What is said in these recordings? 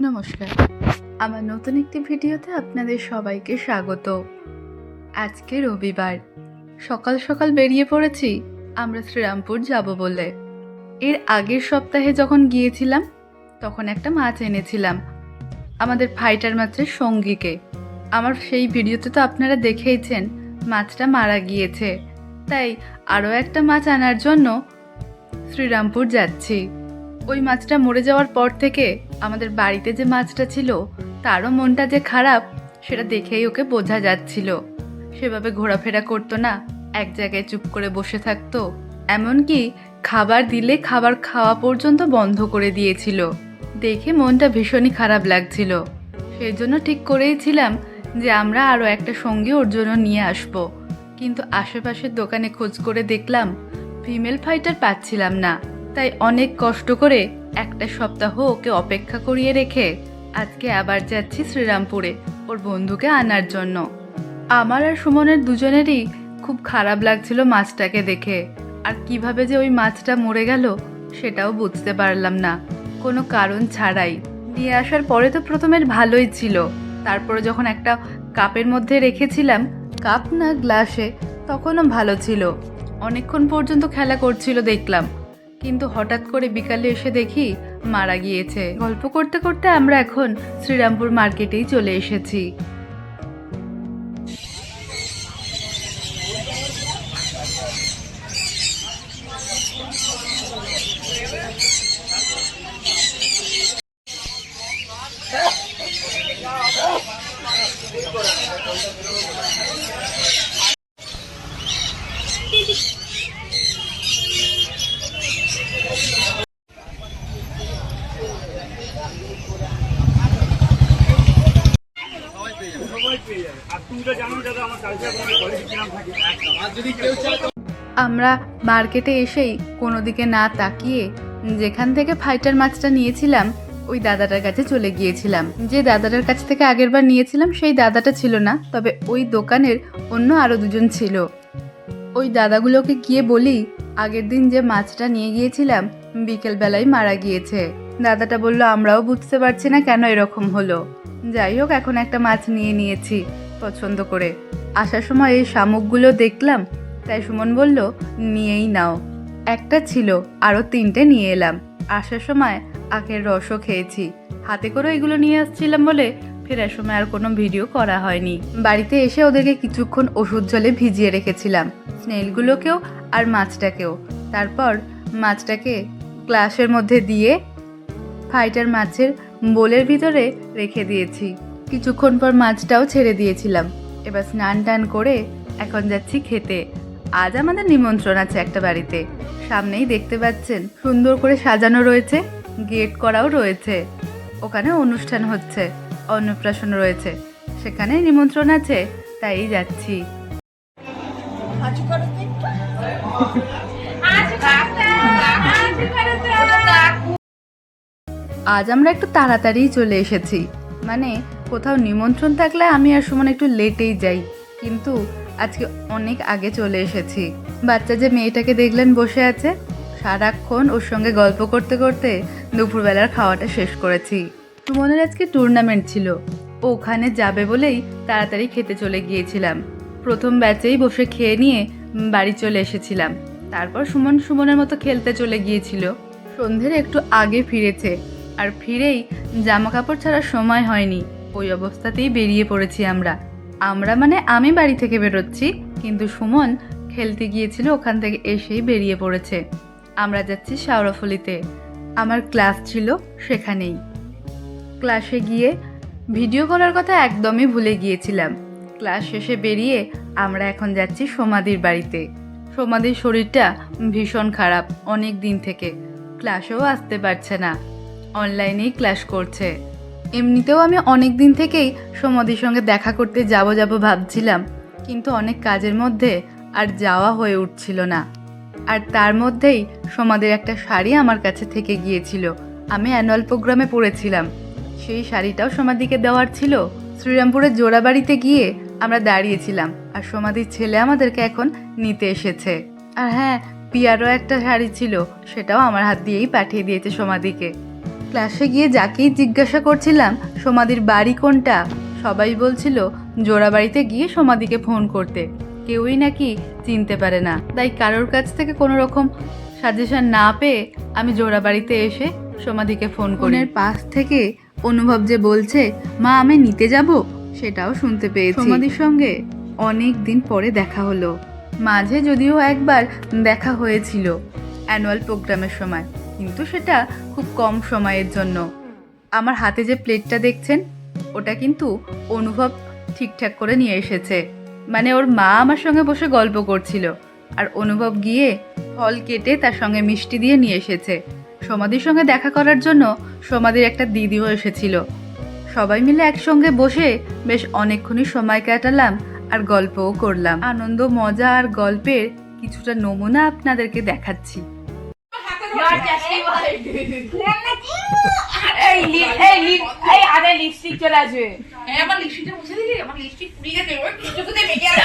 নমস্কার। আমার নতুন একটি ভিডিওতে আপনাদের সবাইকে স্বাগত। আজকে রবিবার। সকাল সকাল বেরিয়ে পড়েছি, আমরা শ্রীরামপুর যাব বলে। এর আগের সপ্তাহে যখন গিয়েছিলাম, তখন একটা মাছ এনেছিলাম, আমাদের ফাইটার মাছের সঙ্গীকে। আমার সেই ভিডিওতে তো আপনারা দেখেইছেন, মাছটা মারা গিয়েছে। তাই আরও একটা মাছ আনার জন্য শ্রীরামপুর যাচ্ছি। ওই মাছটা মরে যাওয়ার পর থেকে আমাদের বাড়িতে যে মাছটা ছিল, তারও মনটা যে খারাপ, সেটা দেখেই ওকে বোঝা যাচ্ছিল। সেভাবে ঘোরাফেরা করতো না, এক জায়গায় চুপ করে বসে থাকতো। এমনকি খাবার দিলে খাবার খাওয়া পর্যন্ত বন্ধ করে দিয়েছিল। দেখে মনটা ভীষণই খারাপ লাগছিল। সেই জন্য ঠিক করেইছিলাম যে আমরা আরও একটা সঙ্গী ওর জন্য নিয়ে আসব। কিন্তু আশেপাশের দোকানে খোঁজ করে দেখলাম, ফিমেল ফাইটার পাচ্ছিলাম না। তাই অনেক কষ্ট করে একটা সপ্তাহ ওকে অপেক্ষা করিয়ে রেখে আজকে আবার যাচ্ছি শ্রীরামপুরে ওর বন্ধুকে আনার জন্য। আমার আর সুমনের দুজনেরই খুব খারাপ লাগছিল মাছটাকে দেখে। আর কীভাবে যে ওই মাছটা মরে গেল সেটাও বুঝতে পারলাম না। কোনো কারণ ছাড়াই। নিয়ে আসার পরে তো প্রথমের ভালোই ছিল। তারপরে যখন একটা কাপের মধ্যে রেখেছিলাম, কাপ না গ্লাসে, তখনও ভালো ছিল। অনেকক্ষণ পর্যন্ত খেলা করছিল দেখলাম। কিন্তু হঠাৎ করে বিকালে এসে দেখি মারা গিয়েছে। গল্প করতে করতে আমরা এখন শ্রীরামপুর মার্কেটেই চলে এসেছি আর তুমি তো জানো দাদা আমার কালচার কোনো কোয়ালিটি কিরাম থাকে আর যদি কেউ চায় আমরা মার্কেটে এসেই কোনো দিকে না তাকিয়ে যেখান থেকে ফাইটার মাছটা নিয়েছিলাম, ওই দাদাটার কাছে চলে গিয়েছিলাম। যে দাদাটার কাছ থেকে আগেরবার নিয়েছিলাম, সেই দাদাটা ছিল না, তবে ওই দোকানের অন্য আরও দুজন ছিল। ওই দাদাগুলোকে গিয়ে বলি, আগের দিন যে মাছটা নিয়ে গিয়েছিলাম, বিকেলবেলায় মারা গিয়েছে। দাদাটা বলল, আমরাও বুঝতে পারছি না কেন এরকম হলো। যাই হোক, এখন একটা মাছ নিয়ে নিয়েছি, পছন্দ করে। আসার সময় এই শামুকগুলো দেখলাম, তাই সুমন বলল, নিয়েই নাও। একটা ছিল, আরও তিনটে নিয়ে এলাম। আসার সময় আখের রসও খেয়েছি। হাতে করে এগুলো নিয়ে আসছিলাম বলে ফেরার সময় আর কোনো ভিডিও করা হয়নি। বাড়িতে এসে ওদেরকে কিছুক্ষণ ওষুধ জলে ভিজিয়ে রেখেছিলাম, স্নেলগুলোকেও আর মাছটাকেও। তারপর মাছটাকে গ্লাসের মধ্যে দিয়ে ফাইটার মাছের বোলের ভিতরে রেখে দিয়েছি। কিছুক্ষণ পর মাছটাও ছেড়ে দিয়েছিলাম। এবার স্নান টান করে এখন যাচ্ছি খেতে। আজ আমাদের নিমন্ত্রণ আছে একটা বাড়িতে। সামনেই দেখতে পাচ্ছেন সুন্দর করে সাজানো রয়েছে গেট করাও রয়েছে। ওখানে অনুষ্ঠান হচ্ছে অন্নপ্রাশন রয়েছে। সেখানে নিমন্ত্রণ আছে তাই যাচ্ছি। আজ আমরা একটু তাড়াতাড়ি চলে এসেছি। মানে কোথাও নিমন্ত্রণ থাকলে আমি আর সুমন একটু লেটেই যাই। কিন্তু আজকে অনেক আগে চলে এসেছি। বাচ্চা যে মেয়েটাকে দেখলেন বসে আছে, সারাক্ষণ ওর সঙ্গে গল্প করতে করতে দুপুরবেলার খাওয়াটা শেষ করেছি। সুমনের আজকে টুর্নামেন্ট ছিল। ওখানে যাবে বলেই তাড়াতাড়ি খেতে চলে গিয়েছিলাম। প্রথম ব্যাচেই বসে খেয়ে নিয়ে বাড়ি চলে এসেছিলাম। তারপর সুমন সুমনের মতো খেলতে চলে গিয়েছিল। সন্ধ্যের একটু আগে ফিরেছে। আর ফিরেই জামা কাপড় ছাড়ার সময় হয়নি। ওই অবস্থাতেই বেরিয়ে পড়েছি আমরা। আমরা মানে আমি বাড়ি থেকে বেরোচ্ছি, কিন্তু সুমন খেলতে গিয়েছিল ওখান থেকে এসেই বেরিয়ে পড়েছে। আমরা যাচ্ছি শাওরাফলিতে। আমার ক্লাস ছিল সেখানেই। ক্লাসে গিয়ে ভিডিও করার কথা একদমই ভুলে গিয়েছিলাম। ক্লাস শেষে বেরিয়ে আমরা এখন যাচ্ছি সোমাদির বাড়িতে। সোমাদির শরীরটা ভীষণ খারাপ অনেক দিন থেকে। ক্লাসেও আসতে পারছে না। অনলাইনেই ক্লাস করছে। এমনিতেও আমি অনেক দিন থেকেই সমাধির সঙ্গে দেখা করতে যাব যাব ভাবছিলাম, কিন্তু অনেক কাজের মধ্যে আর যাওয়া হয়ে উঠছিল না। আর তার মধ্যেই সোমাদের একটা শাড়ি আমার কাছে থেকে গিয়েছিল। আমি অ্যানুয়াল প্রোগ্রামে পড়েছিলাম। সেই শাড়িটাও সমাধিকে দেওয়ার ছিল। শ্রীরামপুরের জোড়াবাড়িতে গিয়ে আমরা দাঁড়িয়েছিলাম আর সমাধির ছেলে আমাদেরকে এখন নিতে এসেছে। আর হ্যাঁ পিয়ারও একটা শাড়ি ছিল, সেটাও আমার হাত দিয়েই পাঠিয়ে দিয়েছে সমাধিকে ক্লাসে গিয়ে যাকেই জিজ্ঞাসা করছিলাম সমাধির বাড়ি কোনটা? সবাই বলছিল জোড়াবাড়িতে গিয়ে সমাধিকে ফোন করতে। কেউই নাকি চিনতে পারে না। তাই কারোর কাছ থেকে কোনো রকম সাজেশন না পেয়ে আমি জোড়াবাড়িতে এসে সমাধিকে ফোন করি। পাশ থেকে অনুভব যে বলছে মা আমি নিতে যাব? সেটাও শুনতে পেয়েছি। সমাধির সঙ্গে অনেক দিন পরে দেখা হলো। মাঝে যদিও একবার দেখা হয়েছিল অ্যানুয়াল প্রোগ্রামের সময়। কিন্তু সেটা খুব কম সময়ের জন্য। আমার হাতে যে প্লেটটা দেখছেন, ওটা কিন্তু অনুভব ঠিকঠাক করে নিয়ে এসেছে। মানে ওর মা আমার সঙ্গে বসে গল্প করছিল, আর অনুভব গিয়ে ফল কেটে তার সঙ্গে মিষ্টি দিয়ে নিয়ে এসেছে। সমাধির সঙ্গে দেখা করার জন্য সমাধির একটা দিদিও এসেছিল। সবাই মিলে একসঙ্গে বসে বেশ অনেকক্ষণই সময় কাটালাম আর গল্পও করলাম। আনন্দ, মজা আর গল্পের কিছুটা নমুনা আপনাদেরকে দেখাচ্ছি। আরে লিপস্টিক চলে আসবে। আমার লিপস্টিকটা মুছে দিলি? আমার লিপস্টিক পুড়িয়ে গেছে ওই কিছুতে মেখে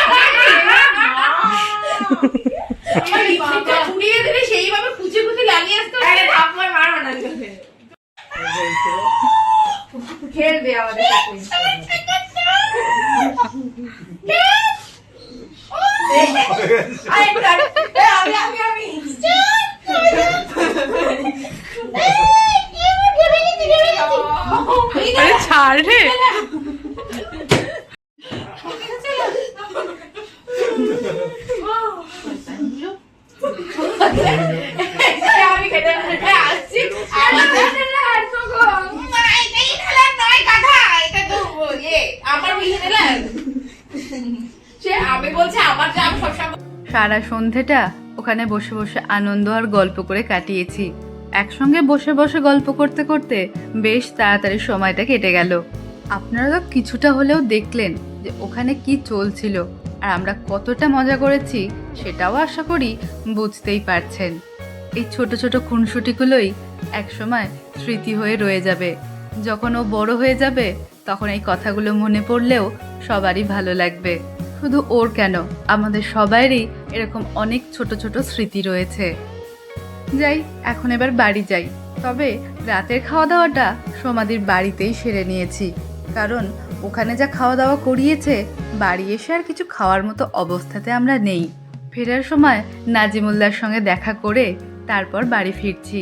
আমার লিপস্টিকটা পুড়িয়ে দিলে সেইভাবে কুচে কুচে লাগিয়ে আসতে আরে থাপ্পড় মারো না খেলবে আমাদের সাথে। আরে কাট এই আমি আমি আমি আরে ছাড় রে আমি খেতে এই আসছি আমার মা এটাই খেলার নয় গাধা এটা তো ইয়ে আমার মিলে দিলেন সে আমি বলছে আমার যা আমি সবসময় সারা সন্ধেটা ওখানে বসে বসে আনন্দ আর গল্প করে কাটিয়েছি। একসঙ্গে বসে বসে গল্প করতে করতে বেশ তাড়াতাড়ি সময়টা কেটে গেল। আপনারা কিছুটা হলেও দেখলেন যে ওখানে কি চলছিল আর আমরা কতটা মজা করেছি সেটাও আশা করি বুঝতেই পারছেন। এই ছোট ছোট খুনসুটিগুলোই একসময় স্মৃতি হয়ে রয়ে যাবে। যখন ও বড় হয়ে যাবে, তখন এই কথাগুলো মনে পড়লেও সবারই ভালো লাগবে। শুধু ওর কেন, আমাদের সবাইরই এরকম অনেক ছোট ছোট স্মৃতি রয়েছে। যাই, এখন এবার বাড়ি যাই। তবে রাতের খাওয়া দাওয়াটা সমাধির বাড়িতেই সেরে নিয়েছি। কারণ ওখানে যা খাওয়া দাওয়া করিয়েছে, বাড়ি এসে আর কিছু খাওয়ার মতো অবস্থাতে আমরা নেই। ফেরার সময় নাজিমুল্লার সঙ্গে দেখা করে তারপর বাড়ি ফিরছি।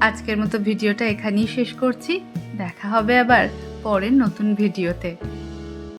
আজকের মতো ভিডিওটা এখানেই শেষ করছি। দেখা হবে আবার পরের নতুন ভিডিওতে।